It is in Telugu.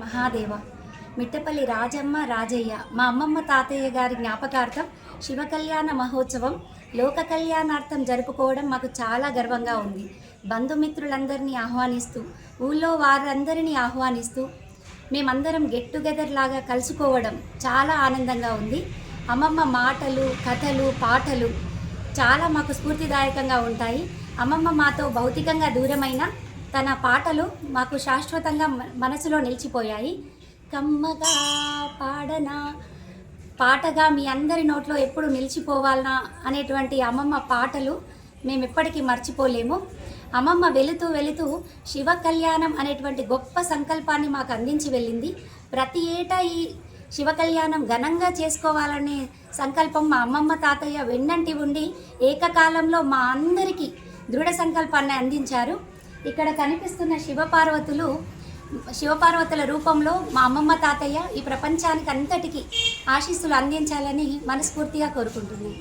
మహాదేవ మిట్టపల్లి రాజమ్మ రాజయ్య మా అమ్మమ్మ తాతయ్య గారి జ్ఞాపకార్థం శివ కళ్యాణ మహోత్సవం లోక కళ్యాణార్థం జరుపుకోవడం మాకు చాలా గర్వంగా ఉంది. బంధుమిత్రులందరినీ ఆహ్వానిస్తూ ఊళ్ళో వారందరినీ ఆహ్వానిస్తూ మేమందరం గెట్ టుగెదర్ లాగా కలుసుకోవడం చాలా ఆనందంగా ఉంది. అమ్మమ్మ మాటలు కథలు పాటలు చాలా మాకు స్ఫూర్తిదాయకంగా ఉంటాయి. అమ్మమ్మ మాతో భౌతికంగా దూరమైన తన పాటలు మాకు శాశ్వతంగా మనసులో నిలిచిపోయాయి. కమ్మగా పాడనా పాటగా మీ అందరి నోట్లో ఎప్పుడు నిలిచిపోవాలనా అనేటువంటి అమ్మమ్మ పాటలు మేము ఎప్పటికీ మర్చిపోలేము. అమ్మమ్మ వెళుతూ వెళుతూ శివ కళ్యాణం అనేటువంటి గొప్ప సంకల్పాన్ని మాకు అందించి వెళ్ళింది. ప్రతి ఏటా ఈ శివ కళ్యాణం ఘనంగా చేసుకోవాలనే సంకల్పం మా అమ్మమ్మ తాతయ్య వెన్నంటి ఉండి ఏకకాలంలో మా అందరికీ దృఢ సంకల్పాన్ని అందించారు. ఇక్కడ కనిపిస్తున్న శివపార్వతులు శివపార్వతుల రూపంలో మా అమ్మమ్మ తాతయ్య ఈ ప్రపంచానికి అంతటికి ఆశీస్సులు అందించాలని మనస్ఫూర్తిగా కోరుకుంటున్నాను.